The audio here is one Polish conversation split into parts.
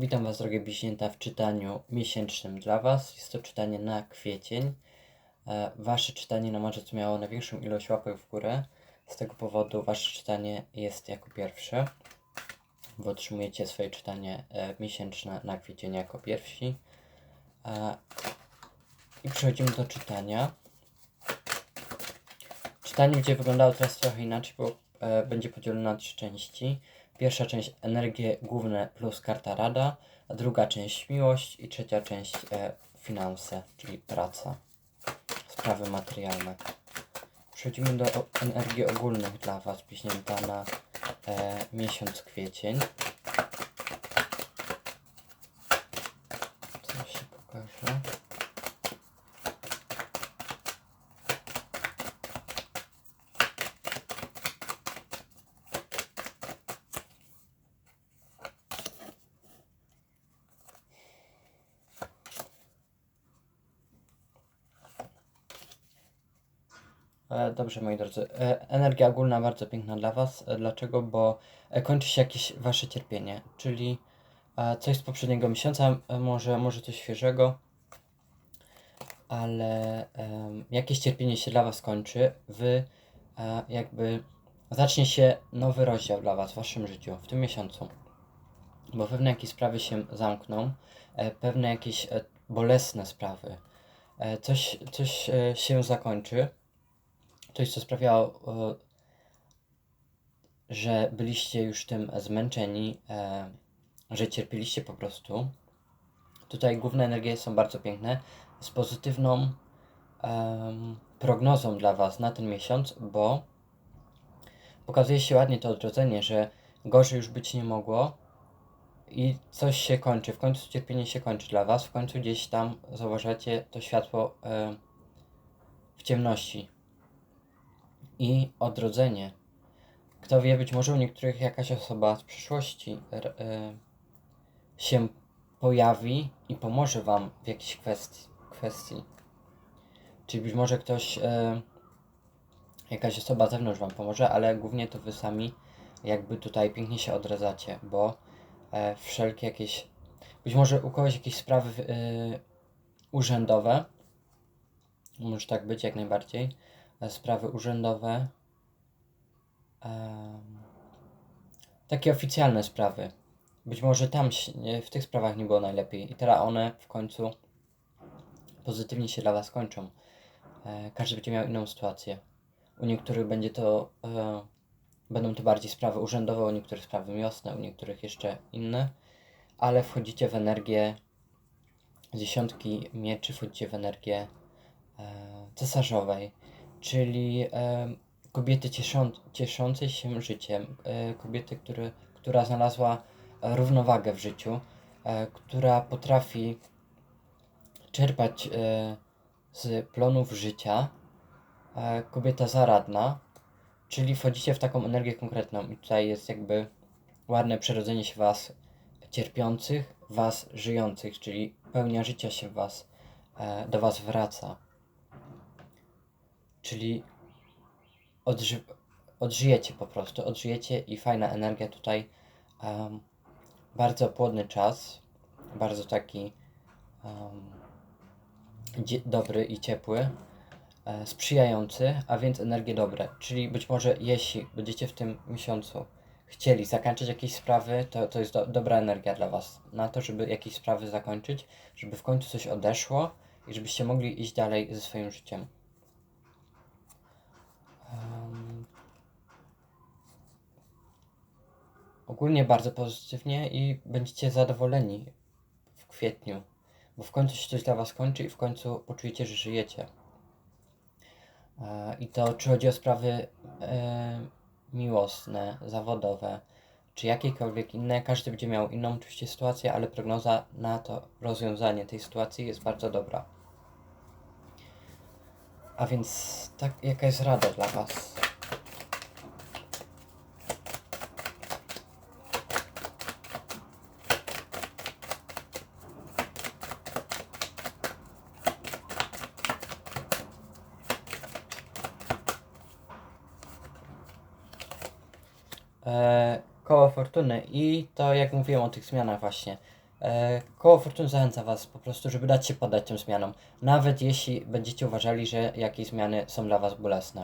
Witam Was, drogie bliźnięta, w czytaniu miesięcznym dla Was. Jest to czytanie na kwiecień. E, Wasze czytanie na marzec miało największą ilość łapek w górę. Z tego powodu Wasze czytanie jest jako pierwsze. Wy otrzymujecie swoje czytanie e, miesięczne na kwiecień jako pierwsi. E, I przechodzimy do czytania. Czytanie będzie wyglądało teraz trochę inaczej, bo będzie podzielone na trzy części. Pierwsza część energie główne plus karta rada, druga część miłość i trzecia część e, finanse, czyli praca, sprawy materialne. Przechodzimy do energii ogólnych dla Was, bliźnięta na e, miesiąc kwiecień. Co się pokaże? E, Dobrze, moi drodzy. E, Energia ogólna bardzo piękna dla Was. E, Dlaczego? Bo e, kończy się jakieś Wasze cierpienie, czyli e, coś z poprzedniego miesiąca, e, może, może coś świeżego, ale jakieś cierpienie się dla Was kończy. Wy e, jakby zacznie się nowy rozdział dla Was w Waszym życiu w tym miesiącu, bo pewne jakieś sprawy się zamkną, e, pewne jakieś e, bolesne sprawy, e, coś, coś e, się zakończy coś, co sprawiało, e, że byliście już tym zmęczeni, e, że cierpieliście po prostu. Tutaj główne energie są bardzo piękne, z pozytywną prognozą dla Was na ten miesiąc, bo pokazuje się ładnie to odrodzenie, że gorzej już być nie mogło i coś się kończy. W końcu cierpienie się kończy dla Was, w końcu gdzieś tam zauważacie to światło e, w ciemności i odrodzenie. Kto wie, być może u niektórych jakaś osoba z przyszłości y, się pojawi i pomoże Wam w jakiejś kwestii. kwestii. Czyli być może ktoś, y, jakaś osoba z zewnątrz Wam pomoże, ale głównie to Wy sami jakby tutaj pięknie się odradzacie, bo e, wszelkie jakieś, być może u kogoś jakieś sprawy urzędowe, może tak być jak najbardziej, e, sprawy urzędowe, em, takie oficjalne sprawy. Być może tam w tych sprawach nie było najlepiej i teraz one w końcu pozytywnie się dla Was kończą. E, każdy będzie miał inną sytuację. U niektórych będzie to, e, będą to bardziej sprawy urzędowe, u niektórych sprawy miłosne, u niektórych jeszcze inne, ale wchodzicie w energię dziesiątki mieczy, wchodzicie w energię e, cesarzowej, czyli e, kobiety cieszą, cieszącej się życiem, e, kobiety, który, która znalazła e, równowagę w życiu, e, która potrafi czerpać e, z plonów życia, e, kobieta zaradna, czyli wchodzicie w taką energię konkretną i tutaj jest jakby ładne przerodzenie się was cierpiących, was żyjących, czyli pełnia życia się was, e, do was wraca. Czyli odży odżyjecie po prostu, odżyjecie i fajna energia tutaj. em, bardzo płodny czas, bardzo taki dzie- dobry i ciepły, e, sprzyjający, a więc energie dobre. Czyli być może jeśli będziecie w tym miesiącu chcieli zakończyć jakieś sprawy, to, to jest do, dobra energia dla Was na to, żeby jakieś sprawy zakończyć, żeby w końcu coś odeszło i żebyście mogli iść dalej ze swoim życiem. Ogólnie bardzo pozytywnie i będziecie zadowoleni w kwietniu, bo w końcu się coś dla Was kończy i w końcu poczujecie, że żyjecie. E, I to czy chodzi o sprawy e, miłosne, zawodowe, czy jakiekolwiek inne, każdy będzie miał inną oczywiście sytuację, ale prognoza na to rozwiązanie tej sytuacji jest bardzo dobra. A więc tak, jaka jest rada dla Was? E, koło fortuny i to jak mówiłem o tych zmianach właśnie. E, koło fortuny zachęca Was po prostu, żeby dać się poddać tym zmianom. Nawet jeśli będziecie uważali, że jakieś zmiany są dla Was bolesne.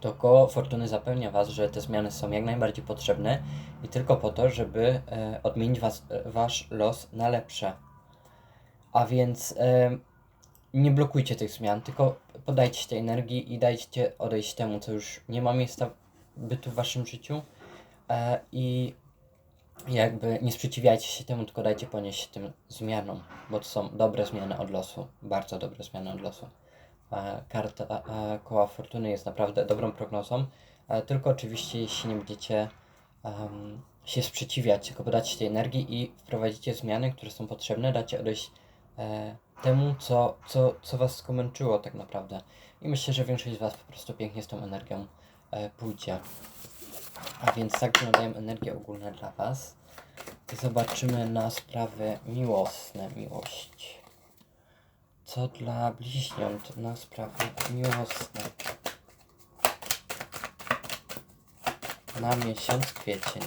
To koło fortuny zapewnia Was, że te zmiany są jak najbardziej potrzebne i tylko po to, żeby e, odmienić was, e, Wasz los na lepsze. A więc e, nie blokujcie tych zmian, tylko podajcie tej energii i dajcie odejść temu, co już nie ma miejsca bytu w Waszym życiu. E, I jakby nie sprzeciwiajcie się temu, tylko dajcie ponieść tym zmianom, bo to są dobre zmiany od losu, bardzo dobre zmiany od losu. E, karta koła fortuny jest naprawdę dobrą prognozą, e, tylko oczywiście jeśli nie będziecie się sprzeciwiać, tylko podacie tej energii i wprowadzicie zmiany, które są potrzebne, dacie odejść temu, co, co, co was skomęczyło tak naprawdę. I myślę, że większość z was po prostu pięknie z tą energią pójdzie. A więc tak nadaję energię ogólną dla Was. Zobaczymy na sprawy miłosne, miłość. Co dla bliźniąt na sprawy miłosne. Na miesiąc kwiecień.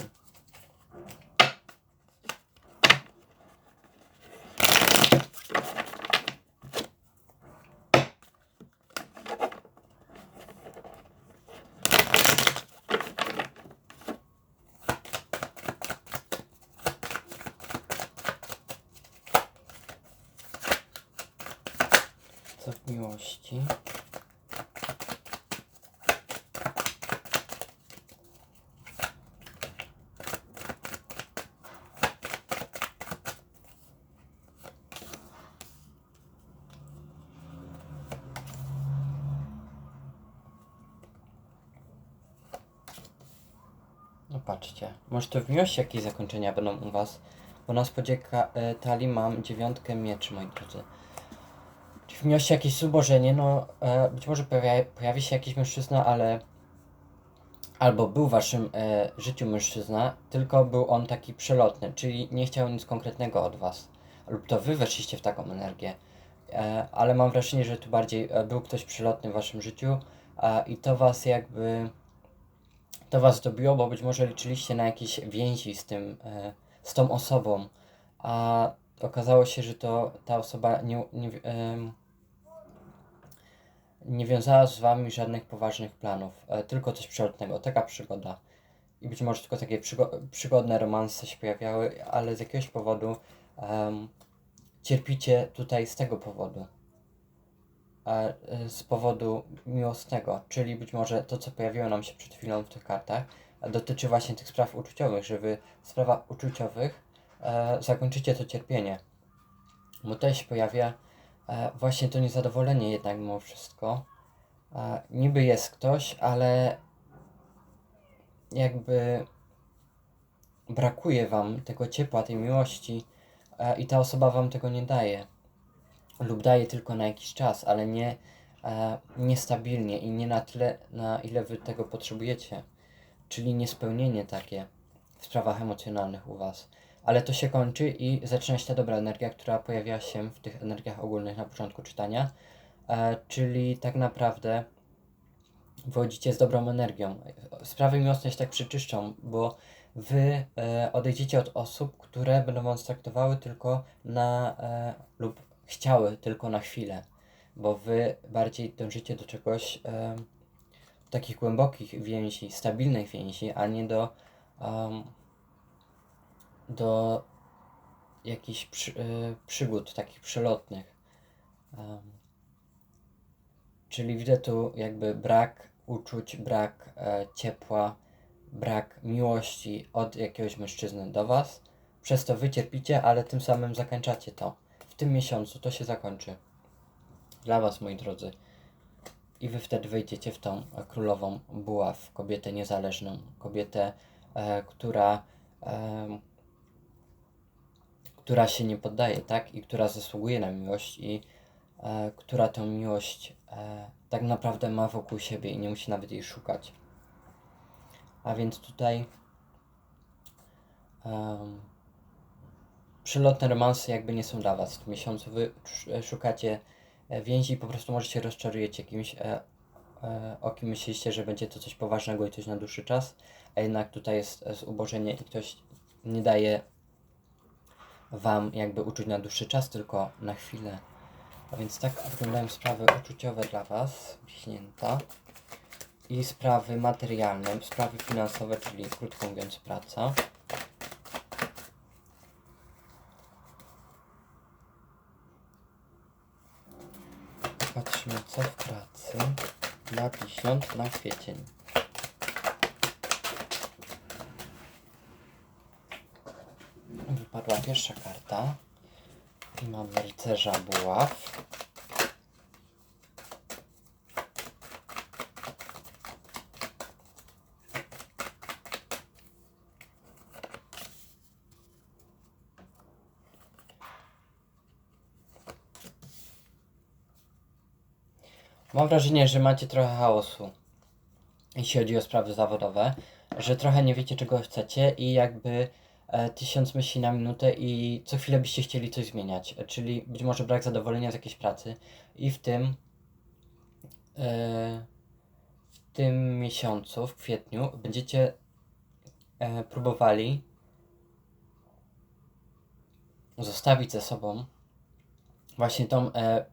Miłości? No patrzcie, może to w jakieś zakończenia będą u was, bo na spodzie e, talii mam dziewiątkę mieczy, moi drodzy. Czy w miłości jakieś zubożenie? No, e, być może pojawia, pojawi się jakiś mężczyzna, ale albo był w waszym e, życiu mężczyzna, tylko był on taki przelotny, czyli nie chciał nic konkretnego od was. Lub to wy weszliście w taką energię. E, ale mam wrażenie, że tu bardziej e, był ktoś przelotny w waszym życiu e, i to was jakby to was dobiło, bo być może liczyliście na jakieś więzi z tym, e, z tą osobą, a okazało się, że to ta osoba nie, nie, em, nie wiązała z wami żadnych poważnych planów, e, tylko coś przelotnego, taka przygoda. I być może tylko takie przygo- przygodne romanse się pojawiały, ale z jakiegoś powodu em, cierpicie tutaj z tego powodu. E, e, z powodu miłosnego, czyli być może to, co pojawiło nam się przed chwilą w tych kartach, dotyczy właśnie tych spraw uczuciowych, że wy w sprawach uczuciowych e, zakończycie to cierpienie. Bo tutaj się pojawia właśnie to niezadowolenie jednak mimo wszystko. E, niby jest ktoś, ale jakby brakuje wam tego ciepła, tej miłości e, i ta osoba wam tego nie daje. Lub daje tylko na jakiś czas, ale nie e, niestabilnie i nie na tyle, na ile wy tego potrzebujecie. Czyli niespełnienie takie w sprawach emocjonalnych u was. Ale to się kończy i zaczyna się ta dobra energia, która pojawia się w tych energiach ogólnych na początku czytania. E, czyli tak naprawdę wchodzicie z dobrą energią. Sprawy miłosne się tak przeczyszczą, bo wy e, odejdziecie od osób, które będą was traktowały tylko na e, lub chciały tylko na chwilę, bo wy bardziej dążycie do czegoś e, takich głębokich więzi, stabilnych więzi, a nie do em, do jakichś przy, e, przygód takich przelotnych. Em, czyli widzę tu jakby brak uczuć, brak e, ciepła, brak miłości od jakiegoś mężczyzny do Was. Przez to wy cierpicie, ale tym samym zakończacie to. W tym miesiącu to się zakończy. Dla Was, moi drodzy. I Wy wtedy wejdziecie w tą królową buław, kobietę niezależną, kobietę, e, która, e, która się nie poddaje, tak? I która zasługuje na miłość i e, która tę miłość e, tak naprawdę ma wokół siebie i nie musi nawet jej szukać. A więc tutaj em, przylotne romanse jakby nie są dla Was w miesiącu. Wy sz- szukacie e, więzi i po prostu może się rozczarujecie kimś, e, e, o kim myśleliście, że będzie to coś poważnego i coś na dłuższy czas, a jednak tutaj jest e, zubożenie i ktoś nie daje Wam jakby uczuć na dłuższy czas, tylko na chwilę. A więc tak wyglądają sprawy uczuciowe dla Was, bliźnięta. I sprawy materialne, sprawy finansowe, czyli krótko mówiąc praca. Patrzmy co w pracy dla bliźniąt na kwiecień. Pierwsza karta. I mamy rycerza buław. Mam wrażenie, że macie trochę chaosu, jeśli chodzi o sprawy zawodowe, że trochę nie wiecie czego chcecie i jakby tysiąc myśli na minutę i co chwilę byście chcieli coś zmieniać, e, czyli być może brak zadowolenia z jakiejś pracy. I w tym e, w tym miesiącu, w kwietniu będziecie e, próbowali zostawić ze sobą właśnie tą e,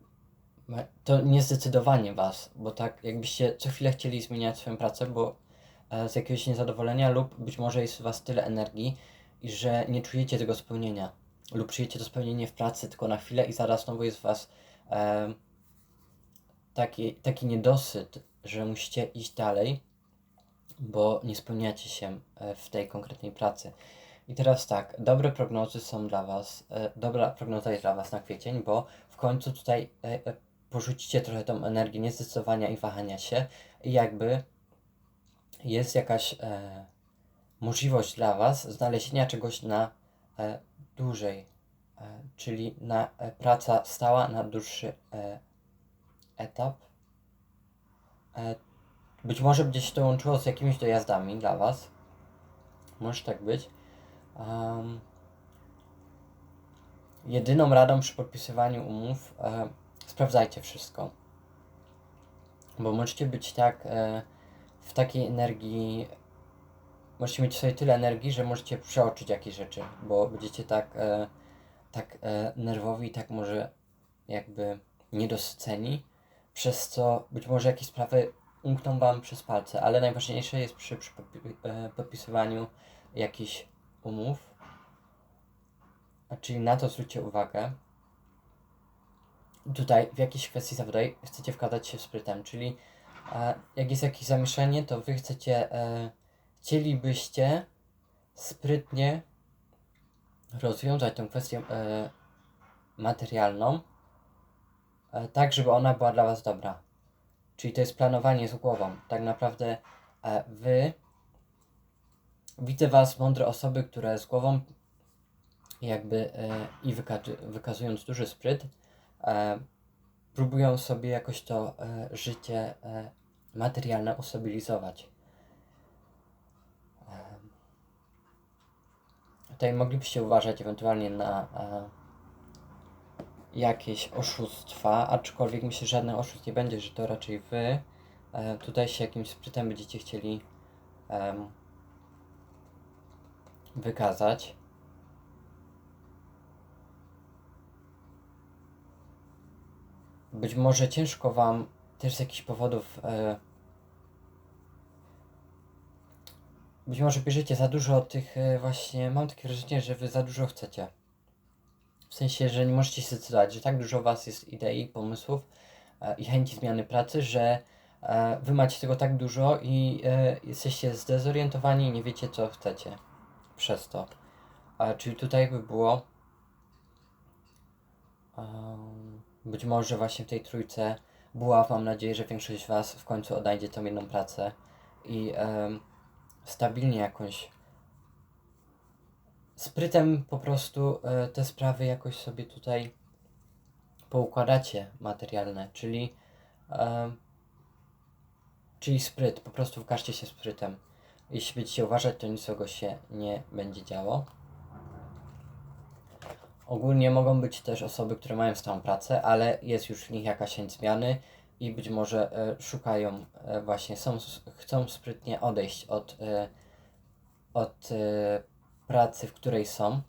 To niezdecydowanie was, bo tak jakbyście co chwilę chcieli zmieniać swoją pracę, bo e, z jakiegoś niezadowolenia lub być może jest w was tyle energii i że nie czujecie tego spełnienia lub czujecie to spełnienie w pracy tylko na chwilę i zaraz znowu jest w was e, taki, taki niedosyt, że musicie iść dalej, bo nie spełniacie się e, w tej konkretnej pracy. I teraz tak, dobre prognozy są dla was, e, dobra prognoza jest dla was na kwiecień, bo w końcu tutaj e, e, porzucicie trochę tą energię niezdecydowania i wahania się i jakby jest jakaś e, możliwość dla Was znalezienia czegoś na e, dłużej, e, czyli na e, praca stała na dłuższy e, etap. E, być może będzie się to łączyło z jakimiś dojazdami dla Was. Może tak być. Um, jedyną radą przy podpisywaniu umów e, sprawdzajcie wszystko. Bo możecie być tak e, w takiej energii, możecie mieć sobie tyle energii, że możecie przeoczyć jakieś rzeczy, bo będziecie tak, e, tak e, nerwowi tak może jakby niedosyceni, przez co być może jakieś sprawy umkną Wam przez palce, ale najważniejsze jest przy, przy podpi- e, podpisywaniu jakichś umów, czyli na to zwróćcie uwagę, tutaj w jakiejś kwestii zawodowej chcecie wkładać się sprytem, czyli e, jak jest jakieś zamieszanie, to wy chcecie, e, chcielibyście sprytnie rozwiązać tę kwestię e, materialną, e, tak żeby ona była dla was dobra. Czyli to jest planowanie z głową. Tak naprawdę e, wy widzę was mądre osoby, które z głową jakby e, i wyka- wykazując duży spryt, e, próbują sobie jakoś to e, życie e, materialne ustabilizować. E, tutaj moglibyście uważać ewentualnie na e, jakieś oszustwa, aczkolwiek myślę, że żadnych oszustw nie będzie, że to raczej wy e, tutaj się jakimś sprytem będziecie chcieli em, wykazać. Być może ciężko Wam też z jakichś powodów. E, być może bierzecie za dużo tych e, właśnie. Mam takie wrażenie, że Wy za dużo chcecie. W sensie, że nie możecie się zdecydować, że tak dużo Was jest idei, pomysłów e, i chęci zmiany pracy, że e, Wy macie tego tak dużo i jesteście zdezorientowani i nie wiecie, co chcecie przez to. Czyli tutaj by było. być może właśnie w tej trójce była, mam nadzieję, że większość z Was w końcu odnajdzie tą jedną pracę i stabilnie jakąś sprytem po prostu e, te sprawy jakoś sobie tutaj poukładacie materialne, czyli em, czyli spryt, po prostu wkażcie się sprytem. Jeśli będziecie uważać, to nic złego się nie będzie działo. Ogólnie mogą być też osoby, które mają stałą pracę, ale jest już w nich jakaś chęć zmiany i być może e, szukają e, właśnie, są, chcą sprytnie odejść od, e, od pracy, w której są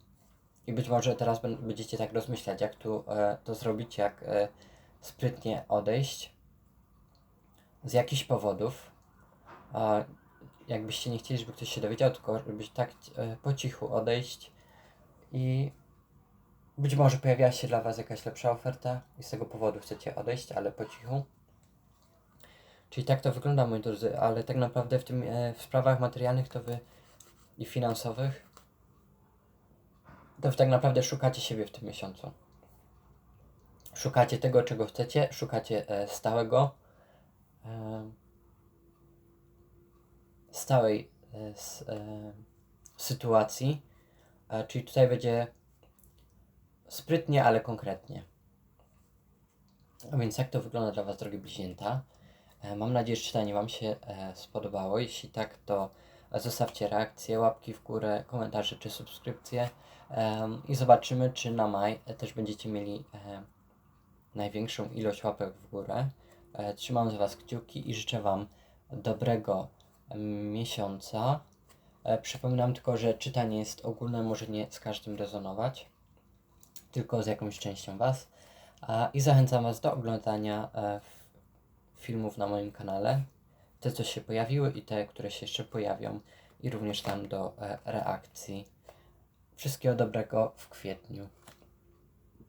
I być może teraz bę- będziecie tak rozmyślać, jak tu to zrobić, jak sprytnie odejść z jakichś powodów. Jakbyście nie chcieli, żeby ktoś się dowiedział, tylko żebyś tak po cichu odejść i być może pojawiła się dla Was jakaś lepsza oferta i z tego powodu chcecie odejść, ale po cichu. Czyli tak to wygląda, moi drodzy, ale tak naprawdę w tym e, w sprawach materialnych to wy i finansowych to wy tak naprawdę szukacie siebie w tym miesiącu. Szukacie tego, czego chcecie, szukacie e, stałego, e, stałej sytuacji, czyli tutaj będzie sprytnie, ale konkretnie. A więc jak to wygląda dla Was, drogie bliźnięta? E, Mam nadzieję, że czytanie Wam się e, spodobało. Jeśli tak, to zostawcie reakcje, łapki w górę, komentarze czy subskrypcje i zobaczymy, czy na maj e, też będziecie mieli największą ilość łapek w górę. Trzymam za Was kciuki i życzę Wam dobrego miesiąca. Przypominam tylko, że czytanie jest ogólne, może nie z każdym rezonować, tylko z jakąś częścią Was. I zachęcam Was do oglądania f- filmów na moim kanale. Te, co się pojawiły i te, które się jeszcze pojawią. I również tam do e, reakcji. Wszystkiego dobrego w kwietniu.